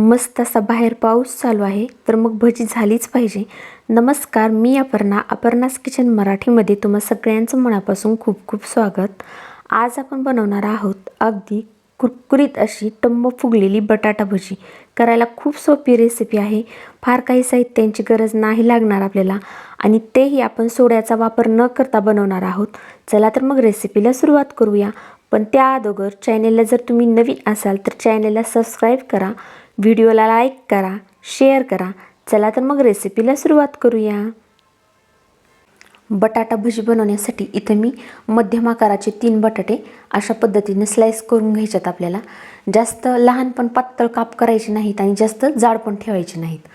मस्त असा बाहेर पाऊस चालू आहे तर मग भजी झालीच पाहिजे. नमस्कार मी अपर्णा अपर्णास किचन मराठीमध्ये तुम्हा सगळ्यांचं मनापासून खूप खूप स्वागत. आज आपण बनवणार आहोत अगदी कुरकुरीत अशी टंब फुगलेली बटाटा भजी. करायला खूप सोपी रेसिपी आहे. फार काही साहित्यांची गरज नाही लागणार आपल्याला आणि तेही आपण सोड्याचा वापर न करता बनवणार आहोत. चला तर मग रेसिपीला सुरुवात करूया. पण त्या अगोदर चॅनेलला जर तुम्ही नवीन असाल तर चॅनेलला सबस्क्राईब करा. व्हिडिओला लाईक करा शेअर करा. चला तर मग रेसिपीला सुरुवात करूया. बटाटा भजी बनवण्यासाठी इथं मी मध्यम आकाराचे तीन बटाटे अशा पद्धतीने स्लाईस करून घ्यायच्यात आपल्याला. जास्त लहान पण पातळ काप करायचे नाहीत आणि जास्त जाड पण ठेवायचे नाहीत.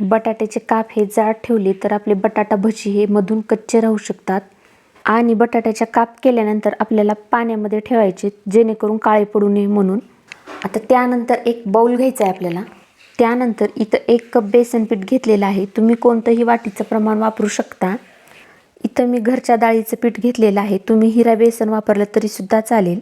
बटाट्याचे काप हे जाड ठेवले तर आपले बटाटा भजी हे मधून कच्चे राहू शकतात. आणि बटाट्याच्या काप केल्यानंतर आपल्याला पाण्यामध्ये ठेवायचे जेणेकरून काळे पडू नये म्हणून. आता त्यानंतर एक बाऊल घ्यायचा आहे आपल्याला. त्यानंतर इथं एक कप बेसन पीठ घेतलेलं आहे. तुम्ही कोणतंही वाटीचं प्रमाण वापरू शकता. इथं मी घरच्या डाळीचं पीठ घेतलेलं आहे. तुम्ही हिरा बेसन वापरलं तरीसुद्धा चालेल.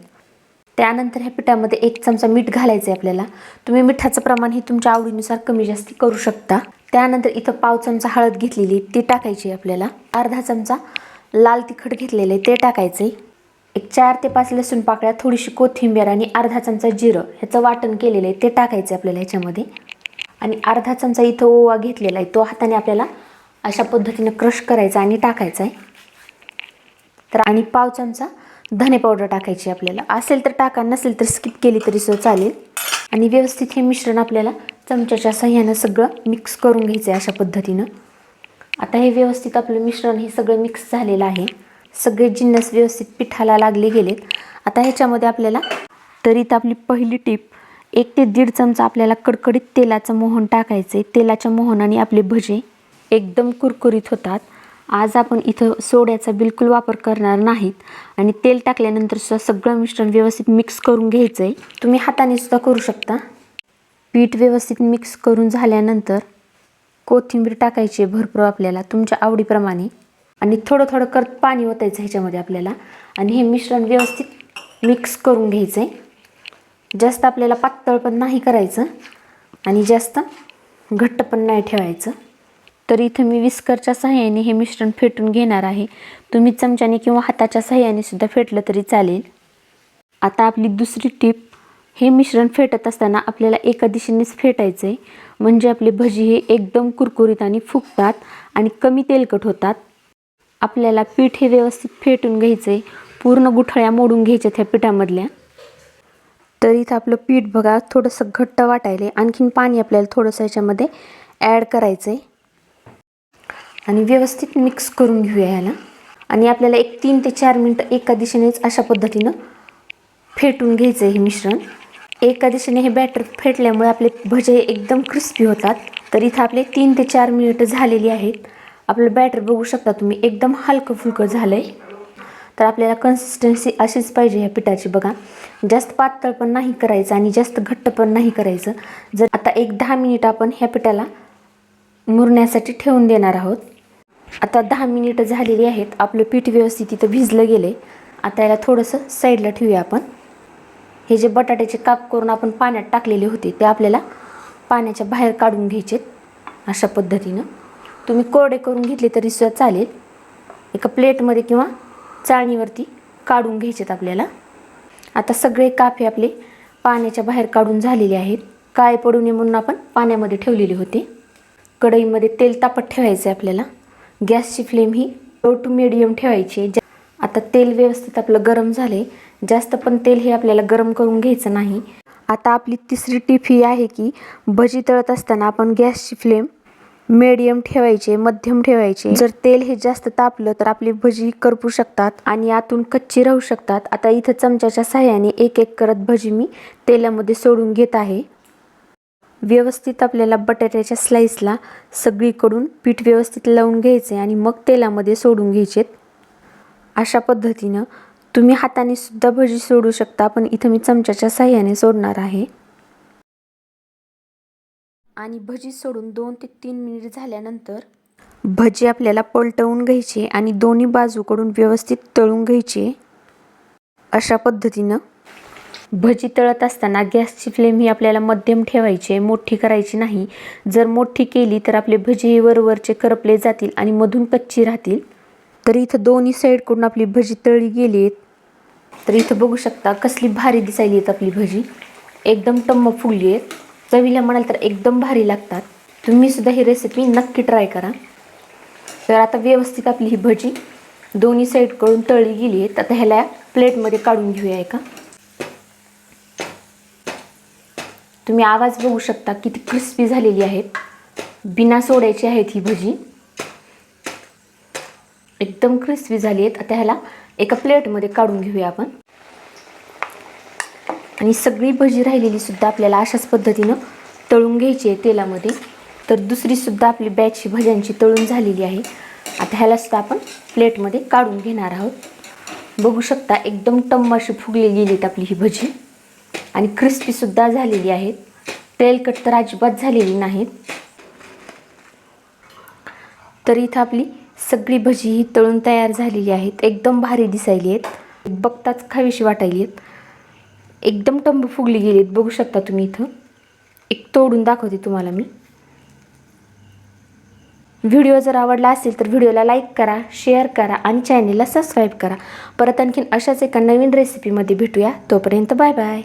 त्यानंतर ह्या पिठामध्ये एक चमचा मीठ घालायचं आहे आपल्याला. तुम्ही मिठाचं प्रमाण हे तुमच्या आवडीनुसार कमी जास्त करू शकता. त्यानंतर इथं पाव चमचा हळद घेतलेली ती टाकायची आहे आपल्याला. अर्धा चमचा लाल तिखट घेतलेलं आहे. ते टाकायचं आहे एक चार ते पाच लसूण पाकळ्या थोडीशी कोथिंबीर आणि अर्धा चमचा जिरं ह्याचं वाटण केलेलं आहे ते टाकायचं आहे आपल्याला ह्याच्यामध्ये. आणि अर्धा चमचा इथं ओवा घेतलेला आहे तो हाताने आपल्याला अशा पद्धतीनं क्रश करायचा आणि टाकायचा आहे. तर आणि पाव चमचा धने पावडर टाकायची आपल्याला. असेल तर टाका नसेल तर स्किप केली तरी सुद्धा चालेल. आणि व्यवस्थित हे मिश्रण आपल्याला चमच्याच्या सहाय्यानं सगळं मिक्स करून घ्यायचं आहे अशा पद्धतीनं. आता हे व्यवस्थित आपलं मिश्रण हे सगळं मिक्स झालेलं आहे. सगळे जिन्नस व्यवस्थित पिठाला लागले गेलेत. आता ह्याच्यामध्ये आपल्याला तरी तर आपली पहिली टीप एक ते दीड चमचा आपल्याला कडकडीत तेलाचं मोहन टाकायचं आहे तेलाच्या मोहनाने आपले भजे एकदम कुरकुरीत होतात. आज आपण इथं सोड्याचा बिलकुल वापर करणार नाहीत आणि तेल टाकल्यानंतर सुद्धा सगळं मिश्रण व्यवस्थित मिक्स करून घ्यायचं आहे तुम्ही हाताने सुद्धा करू शकता. पीठ व्यवस्थित मिक्स करून झाल्यानंतर कोथिंबीर टाकायची आहे भरपूर आपल्याला तुमच्या आवडीप्रमाणे. आणि थोडं थोडं करत पाणी ओतायचं ह्याच्यामध्ये आपल्याला. आणि हे मिश्रण व्यवस्थित मिक्स करून घ्यायचं आहे जास्त आपल्याला पातळ पण नाही करायचं आणि जास्त घट्ट पण नाही ठेवायचं. तर इथं मी विस्करच्या सहाय्याने हे मिश्रण फेटून घेणार आहे. तुम्ही चमच्याने किंवा हाताच्या सहाय्याने सुद्धा फेटलं तरी चालेल. आता आपली दुसरी टीप हे मिश्रण फेटत असताना आपल्याला एका दिशेनेच फेटायचं आहे म्हणजे आपली भजी हे एकदम कुरकुरीत आणि फुगतात आणि कमी तेलकट होतात. आपल्याला पीठ हे व्यवस्थित फेटून घ्यायचं आहे पूर्ण गुठळ्या मोडून घ्यायच्या त्या पिठामधल्या. तर इथं आपलं पीठ बघा थोडंसं घट्ट वाटायला आहे आणखीन पाणी आपल्याला थोडंसं याच्यामध्ये ॲड करायचं आहे आणि व्यवस्थित मिक्स करून घेऊया ह्याला. आणि आपल्याला एक तीन ते चार मिनटं एका दिशेनेच अशा पद्धतीनं फेटून घ्यायचं आहे हे मिश्रण. एका दिशेने हे बॅटर फेटल्यामुळे आपले भजे एकदम क्रिस्पी होतात. तर इथं आपले तीन ते चार मिनिटं झालेली आहेत. आपलं बॅटर बघू शकता तुम्ही एकदम हलकं फुलकं झालं आहे तर आपल्याला कन्सिस्टन्सी अशीच पाहिजे ह्या पिठाची बघा. जास्त पातळ पण नाही करायचं आणि जास्त घट्ट पण नाही करायचं. जर आता एक दहा मिनिट आपण ह्या पिठाला मुरण्यासाठी ठेवून देणार आहोत. आता दहा मिनिटं झालेली आहेत. आपलं पीठ व्यवस्थित इथं भिजलं गेले आता याला थोडंसं साईडला ठेवूया आपण. हे जे बटाट्याचे काप करून आपण पाण्यात टाकलेले होते ते आपल्याला पाण्याच्या बाहेर काढून घ्यायचेत अशा पद्धतीनं. तुम्ही कोरडे करून घेतले तरी सुद्धा चालेल. एका प्लेटमध्ये किंवा चाळणीवरती काढून घ्यायचेत आपल्याला. आता सगळे काफे आपले पाण्याच्या बाहेर काढून झालेले आहेत. काळे पडू नये म्हणून आपण पाण्यामध्ये ठेवलेले होते. कढईमध्ये तेल तापत ठेवायचं आहे आपल्याला. गॅसची फ्लेम ही लो टू मिडियम ठेवायची आहे. आता तेल व्यवस्थित आपलं गरम झाले जास्त पण तेल हे आपल्याला गरम करून घ्यायचं नाही. आता आपली तिसरी टिप ही आहे की भजी तळत असताना आपण गॅसची फ्लेम मिडियम ठेवायचे मध्यम ठेवायचे. जर तेल हे जास्त तापलं तर आपली भजी करपू शकतात आणि आतून कच्ची राहू शकतात. आता इथं चमच्याच्या सहाय्याने एक एक करत भजी मी तेलामध्ये सोडून घेत आहे. व्यवस्थित आपल्याला बटाट्याच्या स्लाईसला सगळीकडून पीठ व्यवस्थित लावून घ्यायचे आणि मग तेलामध्ये सोडून घ्यायचेत अशा पद्धतीनं तुम्ही हाताने सुद्धा भजी सोडू शकता पण इथं मी चमच्याच्या साह्याने सोडणार आहे. आणि भजी सोडून दोन ते तीन मिनिट झाल्यानंतर भजी आपल्याला पलटवून घ्यायची आणि दोन्ही बाजूकडून व्यवस्थित तळून घ्यायची. अशा पद्धतीनं भजी तळत असताना गॅसची फ्लेम ही आपल्याला मध्यम ठेवायची आहे मोठी करायची नाही. जर मोठी केली तर आपले भजी हे वरवरचे करपले जातील आणि मधून कच्ची राहतील. तर इथं दोन्ही साईडकडून आपली भजी तळली गेली आहेत. तर इथं बघू शकता कसली भारी दिसायली आहेत आपली भजी. एकदम टम्म फुगली आहेत. चवीला म्हणाल तर एकदम भारी लागतात. तुम्ही सुद्धा ही रेसिपी नक्की ट्राय करा. तर आता व्यवस्थित आपली ही भजी दोन्ही साईडकडून तळली गेली आहेत आता ह्याला प्लेटमध्ये काढून घेऊया एका. तुम्ही आवाज बघू शकता किती क्रिस्पी झालेली आहेत बिना सोड्याची आहेत ही भजी. एकदम क्रिस्पी झाली आहेत आता ह्याला एका प्लेटमध्ये काढून घेऊया आपण. आणि सगळी भजी राहिलेली सुद्धा आपल्याला अशाच पद्धतीनं तळून घ्यायची आहे तेलामध्ये. तर दुसरी सुद्धा आपली बॅचची भज्यांची तळून झालेली आहे. आता ह्याला सुद्धा आपण प्लेटमध्ये काढून घेणार आहोत. बघू शकता एकदम टम्माशी फुगलेली गेलीत आपली ही भजी. आणि क्रिस्पीसुद्धा झालेली आहेत. तेलकट तर अजिबात झालेली नाहीत. तर इथं आपली सगळी भजी ही तळून तयार झालेली आहेत. एकदम भारी दिसायली आहेत. बघताच खावीशी वाटायली आहेत. एकदम टंब फुगली गेलीत. बघू शकता तुम्ही इथं. एक तोडून दाखवते तुम्हाला मी. व्हिडिओ जर आवडला असेल तर व्हिडिओला लाईक करा शेअर करा आणि चॅनेलला सबस्क्राईब करा. परत आणखीन अशाच एका नवीन रेसिपीमध्ये भेटूया. तोपर्यंत बाय बाय